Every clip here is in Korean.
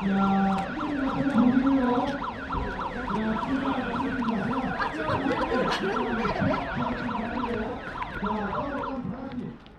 Thank you.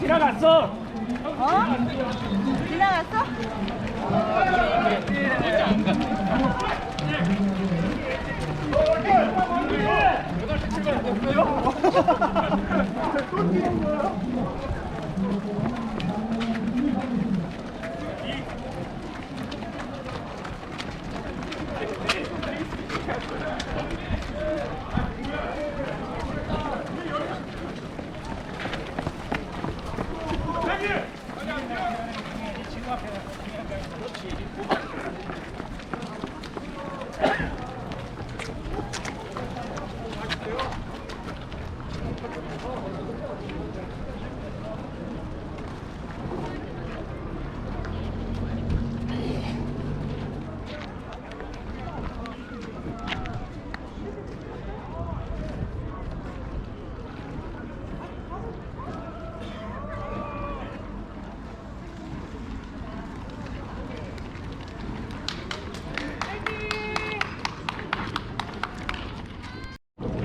지나갔어. 어? 지나갔어?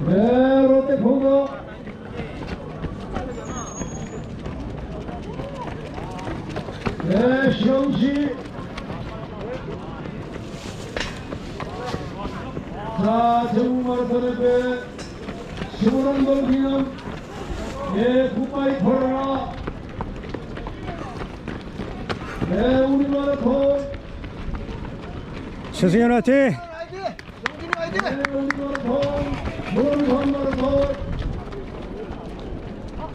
네, 롯데 공격. 네, 시영씨. 자, 전국 마라톤의 배, 시원한 기념, 예, 굿바이 코로나. 네, 우리 마라톤. 최승현 화이팅.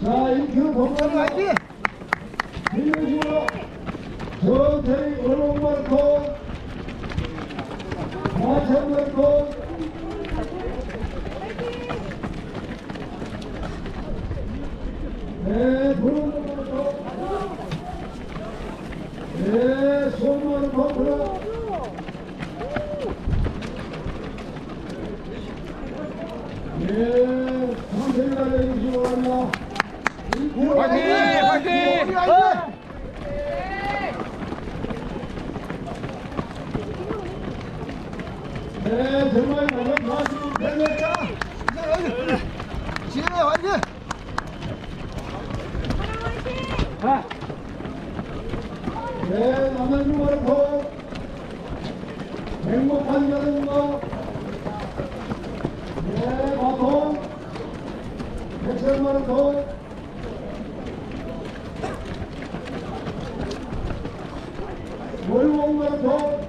자, 1km 범관 화이팅! 밀려주고, 전태희 얼룩 마라톤, 마천 마라톤, 네, 부른 마라톤, 네, 손 마라톤, 네, 정말 화이팅! 네, 남한주 마라톤 행복한 자전거 네, 마통 백설 마라톤 월봉 마라톤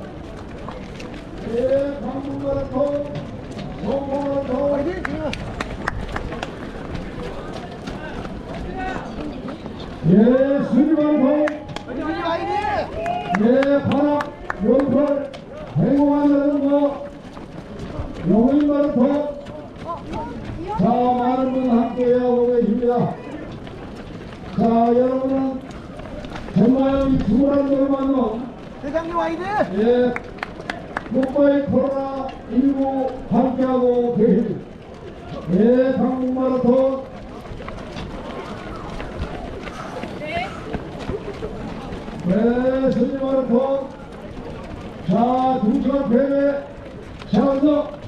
네, 방문 마라톤 성공 마라톤 예, 수리 마라톤 네, 바람, 연털, 행복한 자전거, 영인 마라톤. 자, 많은 분 함께하고 계십니다. 자, 여러분은 정말 이 주말한 걸만은 대장님 화이팅! 예, 목바이 코로나 19 함께하고 계십니다. 예, 방문 마라톤. 네, 승리 마라톤. 자, 두시간 패배. 샤운더.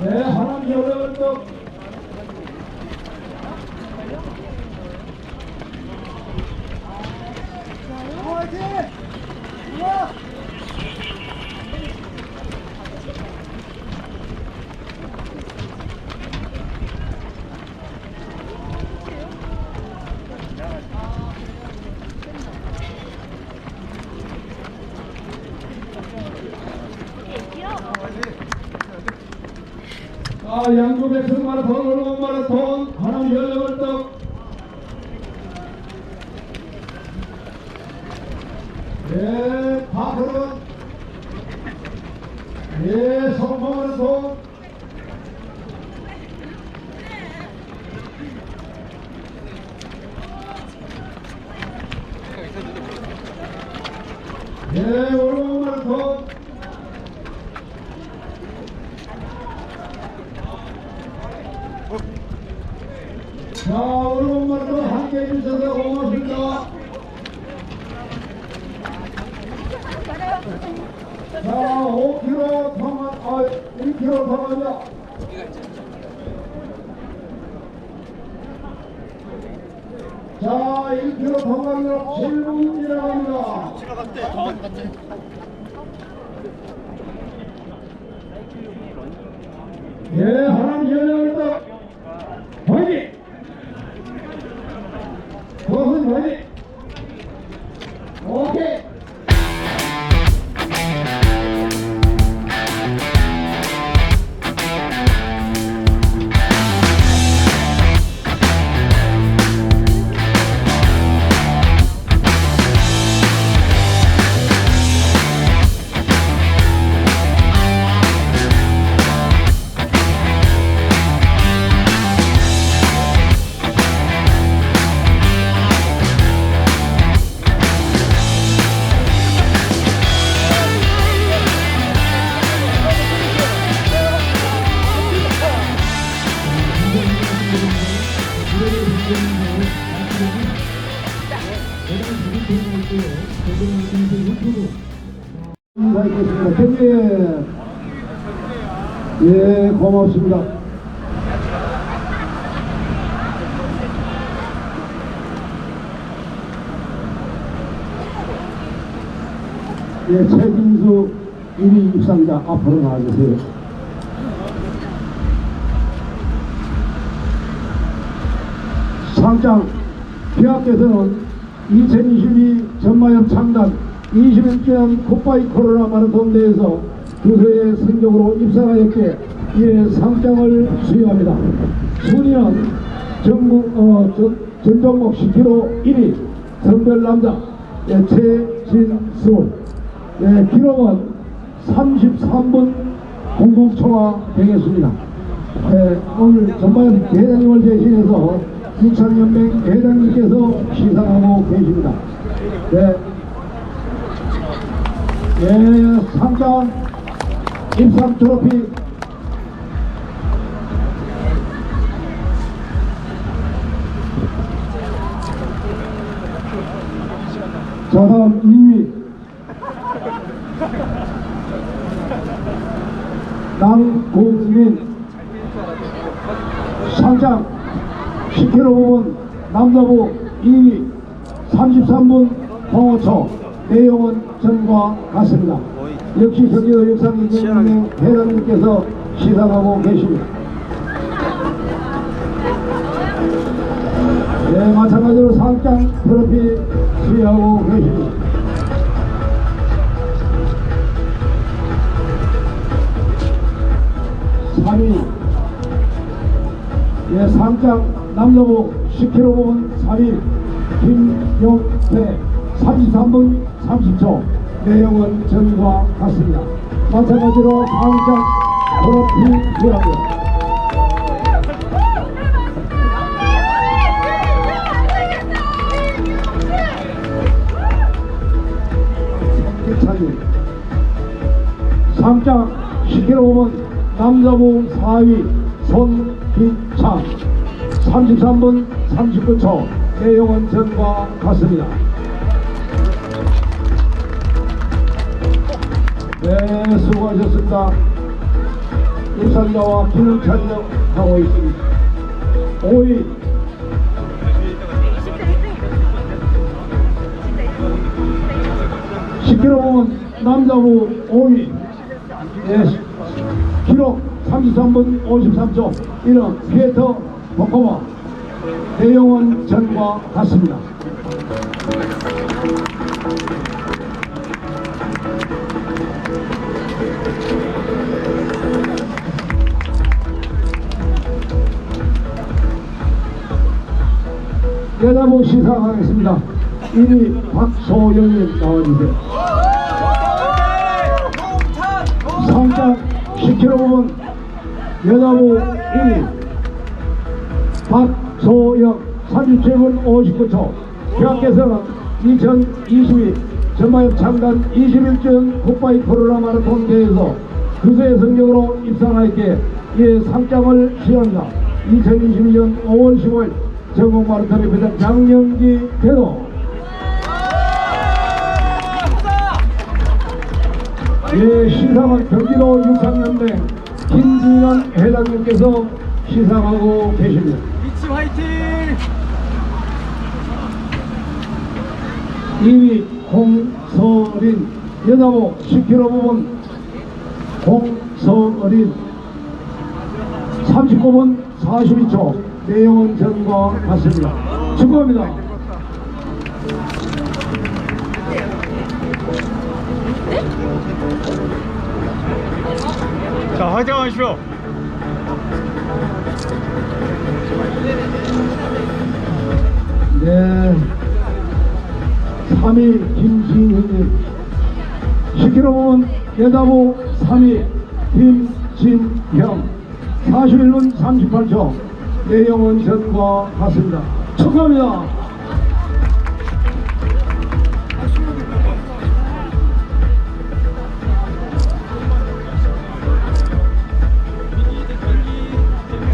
네, 하남 여덟떡 화이팅! 우와! 아, 양주 백성 마라톤, 올롱 마라톤, 하남 여덟떡 네, 파크론 네, 성공 마라톤 네, 올롱 마라톤 자, 올롱 마라톤 함께 해주셔서 고맙습니다. 자, 5km 통화, 아, 1km 통화자. 자, 1km 통과로 7분 지나갑니다. 예, 예, 고맙습니다. 예, 최진수 1위 입상자 앞으로 나와주세요. 상장 대학교에서는 2022 전마협 창단 21주년 굿바이 코로나 마라톤 대회에서 두서의 성적으로 입상하였기에 이에 상장을 수여합니다. 순위는 전국 어, 전, 전 종목 10km 1위 성별 남자 예, 최진수 예, 기록은 33분 00초가 되겠습니다. 예, 오늘 전마협 대장님을 대신해서 이창연맹 회장님께서 시상하고 계십니다. 네. 예, 상장 입상 트로피. 자 다음 2위. 남국민. 상장 10km 부분. 남자부 2위. 33분. 05초. 내용은 전과 같습니다. 역시 경기도 역상인연맹 회장님께서 시상하고 계십니다. 네, 마찬가지로 상장 트로피 수여하고 계십니다. 삼위. 예, 상장 남자부 10km 부분 3위. 김용태. 33분 30초 내용은 전과 같습니다. 마찬가지로 상장 트로피. 성기차기 상장 10km 부분 남자부 4위 손기창 33분 39초 내용은 전과 같습니다. 네 수고하셨습니다. 입상자와 기능 참여하고 있습니다. 5위 10km 보면 남자부 5위 예, 기록 33분 53초 이름 피에터 버코마 대영원 전과 같습니다. 여자부 시상하겠습니다. 1위 박소영님 나와주세요. 상장 10km 부분 여자부 1위 박소영 37분 59초 대학께서는 2022 전마협 창단 21전 국바이 코로나 마라톤 대회에서 그수의 성적으로 입상하였기에 이에 상장을 수여합니다. 2021년 5월 10월 전국 마라톤의 회장 장영기 대도 예, 시상은 경기도 육상연맹 김진현 회장님께서 시상하고 계십니다. 미치 화이팅! 2위 홍서린 여자부 10km 부분 홍서린 39분 42초 내용은 전과 같습니다. 축하합니다. 자, 화이팅 하십시오. 네. 3위 김진희님 10km 부분 여자부 3위 김진형 41분 38초 내용은 전과 같습니다. 축하합니다.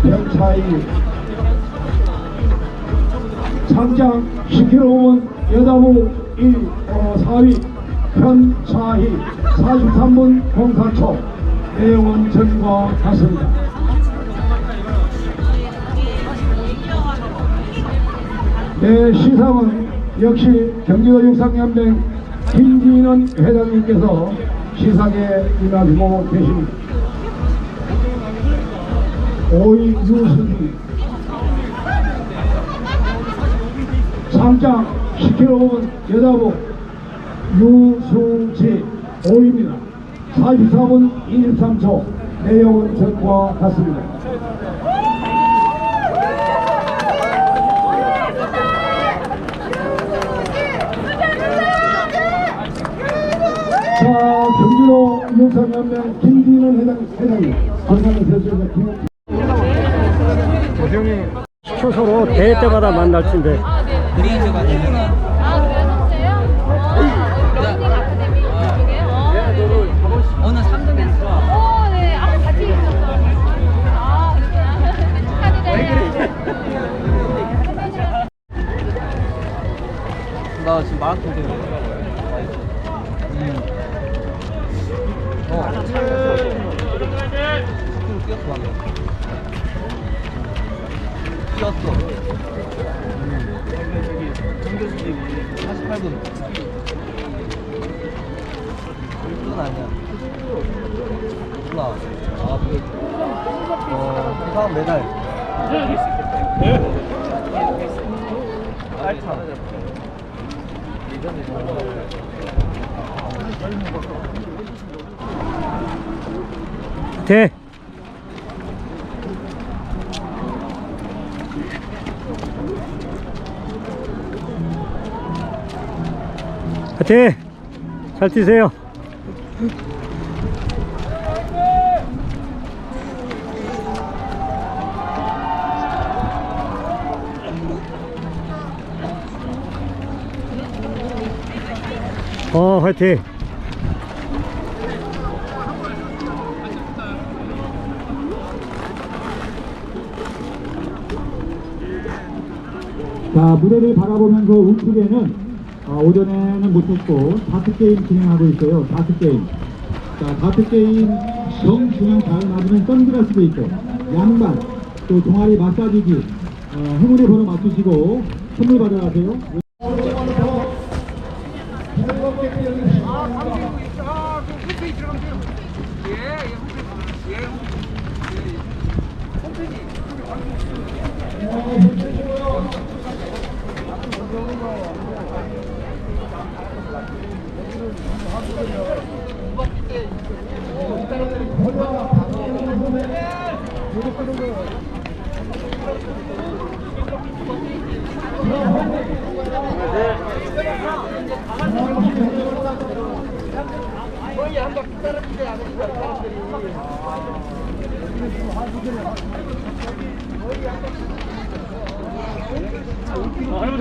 병차이 상장 10km 부분 여자부 1, 어, 4위 현차희 43분 04초 내용은 전과 같습니다. 시상은 역시 경기도 육상연맹 김진원 회장님께서 시상에 임하시고 계십니다. 5위 유승희 상장 10km 부분 여자부 유승지 5위입니다. 44분 23초 내용은 전과 같습니다. 자, 경기도 육상연맹 김진원 회장, 회장님, 건강을 세수해서 김 서로 대회 때마다 만날 텐데 아, 그게. 어, 다음 메달. 알차. 대 화이팅! 잘 뛰세요. 어, 화이팅! 자, 무대를 바라보면서 우측에는 어, 오전에는 못했고 다트 게임 진행하고 있어요. 다트 게임. 자, 다트 게임 정중앙 잘 맞으면 선글라스도 있고 양말 또 종아리 마사지기 어, 행운의 번호 맞추시고 선물 받아가세요. 안녕하세요.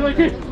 성군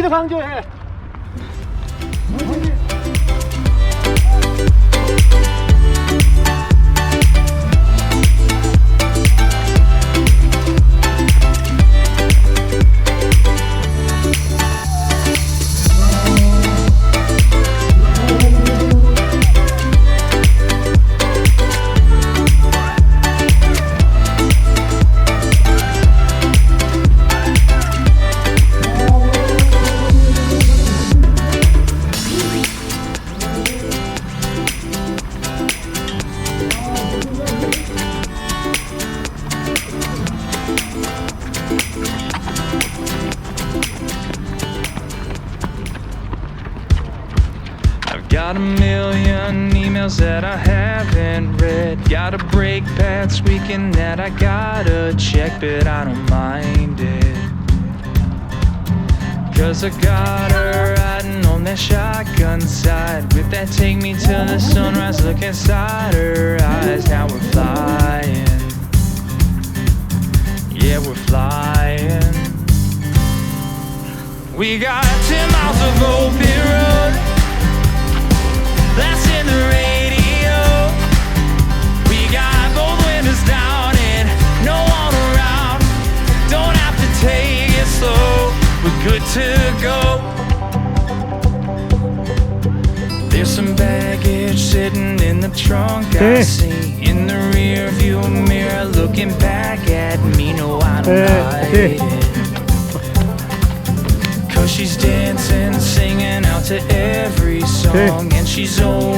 여기도 강조해. Got a million emails that I haven't read. Got a break past weekend that I gotta check, but I don't mind it. Cause I got her riding on that shotgun side. With that, take me till the sunrise. Look inside her eyes. Now we're flying. Yeah, we're flying. We got 10 miles of road. Cause she's dancing, singing out to every song, and she's always